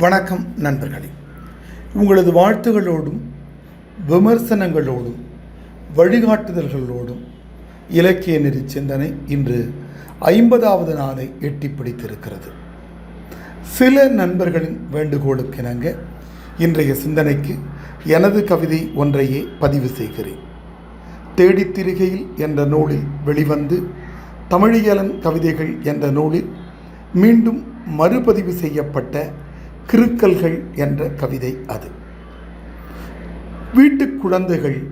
வணக்கம் நண்பர்களே. உங்களது வாழ்த்துகளோடும் விமர்சனங்களோடும் வழிகாட்டுதல்களோடும் இலக்கிய நெறி சிந்தனை இன்று ஐம்பதாவது நாளை எட்டி பிடித்திருக்கிறது. சில நண்பர்களின் வேண்டுகோளுக்கு இணங்க இன்றைய சிந்தனைக்கு எனது கவிதை ஒன்றையே பதிவு செய்கிறேன். தேடித் திரிகையில் என்ற நூலில் வெளிவந்து தமிழியலன் கவிதைகள் என்ற நூலில் மீண்டும் மறுபதிவு செய்யப்பட்ட கிறுக்கல்கள் என்ற கவிதை அது. வீட்டுக் குழந்தைகள்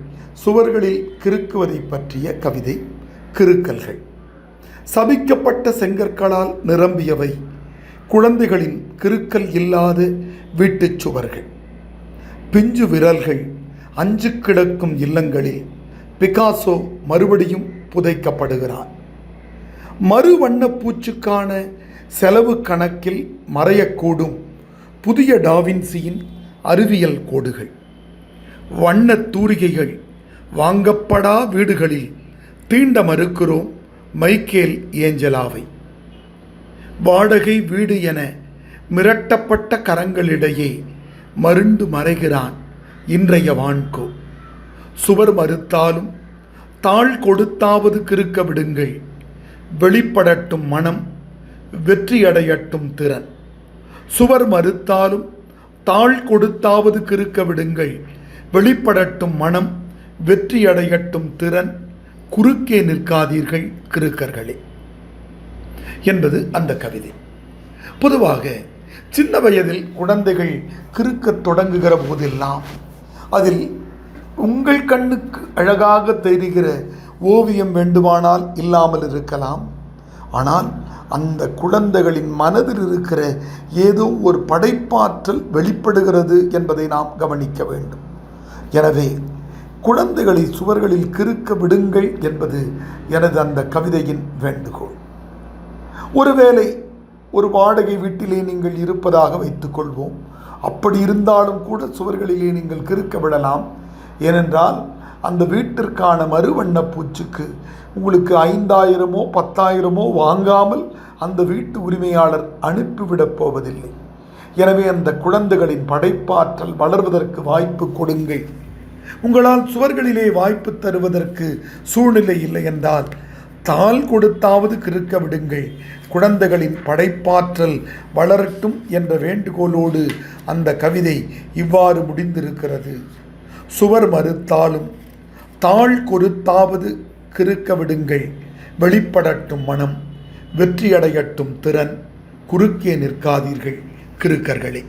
சுவர்களில் கிறுக்குவதை பற்றிய கவிதை கிறுக்கல்கள் சபிக்கப்பட்ட செங்கற்களால் நிரம்பியவை குழந்தைகளின் கிறுக்கல் இல்லாத வீட்டுச் சுவர்கள். பிஞ்சு விரல்கள் அஞ்சு கிடக்கும் இல்லங்களில் பிகாசோ மறுபடியும் புதைக்கப்படுகிறான். மறு வண்ணப்பூச்சுக்கான செலவு கணக்கில் மறையக்கூடும் புதிய டாவின்சியின் அறிவியல் கோடுகள். வண்ணத் தூரிகைகள் வாங்கப்படா வீடுகளில் தீண்ட மறுக்கிறோம் மைக்கேல் ஏஞ்சலாவை. வாடகை வீடு என மிரட்டப்பட்ட கரங்களிடையே மருண்டு மறைகிறான் இன்றைய வான்கோ. சுவர் மறுத்தாலும் தாழ் கொடுத்தாவது கிறுக்க விடுங்கள். வெளிப்படட்டும் மனம் வெற்றியடையட்டும் திறன். சுவர் மறுத்தாலும் தாழ் கொடுத்தாவது கிறுக்க விடுங்கள். வெளிப்படட்டும் மனம் வெற்றியடையட்டும் திறன் குறுக்கே நிற்காதீர்கள் கிறுக்கர்களே. என்பது அந்த கவிதை. பொதுவாக சின்ன வயதில் குழந்தைகள் கிறுக்கத் தொடங்குகிற போதெல்லாம் அதில் உங்கள் கண்ணுக்கு அழகாக தெரிகிற ஓவியம் வேண்டுமானால் இல்லாமல் இருக்கலாம். ஆனால் அந்த குழந்தைகளின் மனதில் இருக்கிற ஏதோ ஒரு படைப்பாற்றல் வெளிப்படுகிறது என்பதை நாம் கவனிக்க வேண்டும். எனவே குழந்தைகளை சுவர்களில் கிறுக்க விடுங்கள் என்பது எனது அந்த கவிதையின் வேண்டுகோள். ஒருவேளை ஒரு வாடகை வீட்டிலே நீங்கள் இருப்பதாக வைத்துக்கொள்வோம். அப்படி இருந்தாலும் கூட சுவர்களிலே நீங்கள் கிறுக்க விடலாம். ஏனென்றால் அந்த வீட்டிற்கான மறுவண்ண பூச்சுக்கு உங்களுக்கு ஐந்தாயிரமோ பத்தாயிரமோ வாங்காமல் அந்த வீட்டு உரிமையாளர் அனுப்பிவிடப் போவதில்லை. எனவே அந்த குழந்தைகளின் படைப்பாற்றல் வளர்வதற்கு வாய்ப்பு கொடுங்கள். உங்களால் சுவர்களிலே வாய்ப்பு தருவதற்கு சூழ்நிலை இல்லை என்றால் தாள் கொடுத்தாவது கிறுக்க விடுங்கள். குழந்தைகளின் படைப்பாற்றல் வளரட்டும் என்ற வேண்டுகோளோடு அந்த கவிதை இவ்வாறு முடிந்திருக்கிறது. சுவர் மறுத்தாலும் தாழ் கொடுத்தாவது கிறுக்க விடுங்கள் வெளிப்படட்டும் மனம் வெற்றியடையட்டும் திறன் குறுக்கே நிற்காதீர்கள் கிறுக்கர்களே.